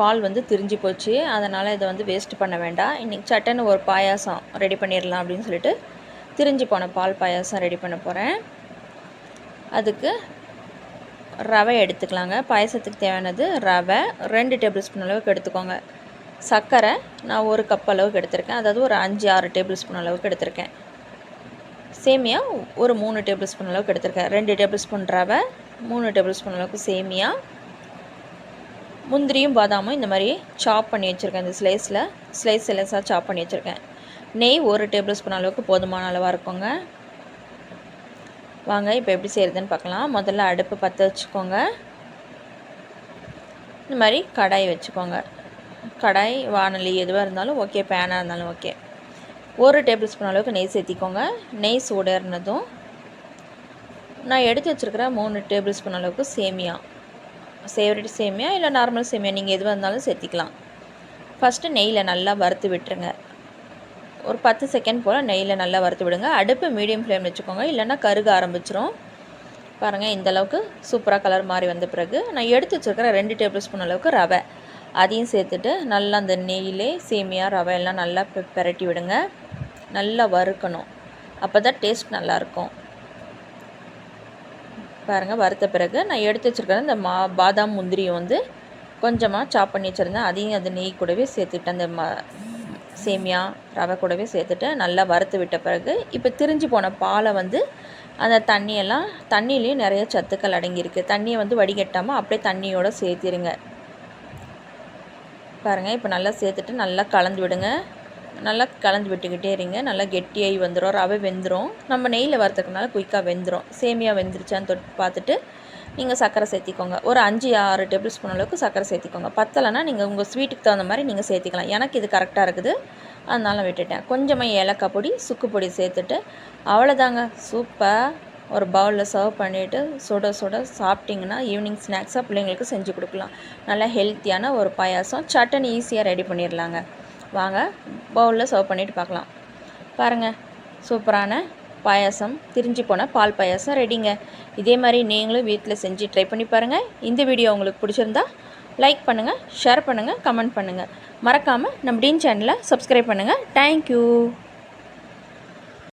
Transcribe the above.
பால் வந்து திரிஞ்சு போச்சு. அதனால் இதை வந்து வேஸ்ட் பண்ண வேண்டாம். இன்றைக்கி சட்டன்னு ஒரு பாயாசம் ரெடி பண்ணிடலாம் அப்படின்னு சொல்லிட்டு திரிஞ்சு போன பால் பாயாசம் ரெடி பண்ண போகிறேன் அதுக்கு ரவை எடுத்துக்கலாங்க. பாயசத்துக்கு தேவையானது ரவை ரெண்டு டேபிள் ஸ்பூன் அளவுக்கு எடுத்துக்கோங்க. சர்க்கரை நான் ஒரு கப் அளவுக்கு எடுத்திருக்கேன். அதாவது ஒரு அஞ்சு ஆறு டேபிள் ஸ்பூன் அளவுக்கு எடுத்திருக்கேன். சேமியா ஒரு மூணு டேபிள் ஸ்பூன் அளவுக்கு எடுத்திருக்கேன். ரெண்டு டேபிள் ஸ்பூன் ரவை மூணு டேபிள் ஸ்பூன் அளவுக்கு சேமியா முந்திரியும் பாதாமும் இந்த மாதிரி சாப் பண்ணி வச்சுருக்கேன். இந்த ஸ்லைஸில் ஸ்லைஸ் ஸ்லைஸாக சாப் பண்ணி வச்சுருக்கேன். நெய் ஒரு டேபிள் ஸ்பூன் அளவுக்கு போதுமான அளவாக இருக்குங்க. வாங்க இப்போ எப்படி செய்கிறதுன்னு பார்க்கலாம். முதல்ல அடுப்பு பற்ற வச்சுக்கோங்க. இந்த மாதிரி கடாய் வச்சுக்கோங்க. கடாய் வானொலி எதுவாக இருந்தாலும் ஓகே பேனாக இருந்தாலும் ஓகே ஒரு டேபிள் ஸ்பூன் அளவுக்கு நெய் சேர்த்திக்கோங்க. நெய் சூடேறினதும் நான் எடுத்து வச்சுருக்கிற மூணு டேபிள் ஸ்பூன் அளவுக்கு சேமியா. சேவரட் சேமியா இல்லை நார்மல் சேமியா? நீங்கள் எதுவாக இருந்தாலும் சேர்த்திக்கலாம். ஃபஸ்ட்டு நெய்யில் நல்லா வறுத்து விட்டுருங்க. ஒரு பத்து செகண்ட் போல் நெய்யில் நல்லா வறுத்து விடுங்க. அடுப்பு மீடியம் ஃப்ளேம் வச்சுக்கோங்க. இல்லைன்னா கருக ஆரம்பிச்சிரும். பாருங்கள் இந்தளவுக்கு சூப்பராக கலர் மாறி வந்த பிறகு நான் எடுத்து வச்சுருக்கிற ரெண்டு டேபிள் ஸ்பூன் அளவுக்கு ரவை. அதையும் சேர்த்துட்டு நல்லா அந்த நெய்யிலே சேமியா ரவை எல்லாம் நல்லா பெ- பெரட்டி விடுங்க. நல்லா வறுக்கணும். அப்போ தான் டேஸ்ட் நல்லாயிருக்கும் பாருங்கள் வறுத்த பிறகு நான் எடுத்து வச்சுருக்கிற இந்த மா பாதாம் முந்திரியும் வந்து கொஞ்சமாக சாப் பண்ணி வச்சுருந்தேன். அதையும் அது நெய் கூடவே சேர்த்துட்டேன் அந்த ம சேமியா ரவை கூடவே சேர்த்துட்டு நல்லா வறுத்து விட்ட பிறகு இப்போ திரிஞ்சு போன பாலை வந்து அந்த தண்ணியெல்லாம் தண்ணியிலையும் நிறைய சத்துக்கள் அடங்கியிருக்கு. தண்ணியை வந்து வடிகட்டாமல் அப்படியே தண்ணியோடு சேர்த்திருங்க. பாருங்கள் இப்போ நல்லா சேர்த்துட்டு நல்லா கலந்து விடுங்க. நல்லா கலந்து விட்டுக்கிட்டே இருங்க. நல்லா கெட்டியாகி வந்துடும் ரவை வெந்துடும் நம்ம நெய்யில் வறுத்துக்கனால குயிக்காக வெந்துடும் சேமியா வெந்துருச்சான்னு தொட்டு பார்த்துட்டு நீங்கள் சர்க்கரை சேர்த்திக்கோங்க. ஒரு அஞ்சு ஆறு டேபிள் ஸ்பூன் அளவுக்கு சர்க்கரை சேர்த்திக்கோங்க. பத்தலைன்னா நீங்கள் உங்கள் ஸ்வீட்டுக்கு தகுந்த மாதிரி நீங்கள் சேர்த்திக்கலாம். எனக்கு இது கரெக்டாக இருக்குது. அதனால விட்டுட்டேன். கொஞ்சமாக ஏலக்காய் பொடி சுக்கு பொடி சேர்த்துட்டு அவ்வளோதாங்க. சூப்பர். ஒரு பவுலில் சர்வ் பண்ணிவிட்டு சுட சுட சாப்பிட்டிங்கன்னா ஈவினிங் ஸ்நாக்ஸாக பிள்ளைங்களுக்கு செஞ்சு கொடுக்கலாம். நல்லா ஹெல்த்தியான ஒரு பாயாசம். சட்டன் ஈஸியாக ரெடி பண்ணிடலாங்க வாங்க பவுலில் சர்வ் பண்ணிவிட்டு பார்க்கலாம். பாருங்கள் சூப்பரான பாயாசம் திரிஞ்சு போன பால் பாயாசம் ரெடிங்க இதே மாதிரி நீங்களும் வீட்டில் செஞ்சு ட்ரை பண்ணி பாருங்கள் இந்த வீடியோ உங்களுக்கு பிடிச்சிருந்தா லைக் பண்ணுங்கள் ஷேர் பண்ணுங்கள் கமெண்ட் பண்ணுங்கள் மறக்காமல் நம்ம டீன் சேனலை சப்ஸ்கிரைப் பண்ணுங்கள் தேங்க்யூ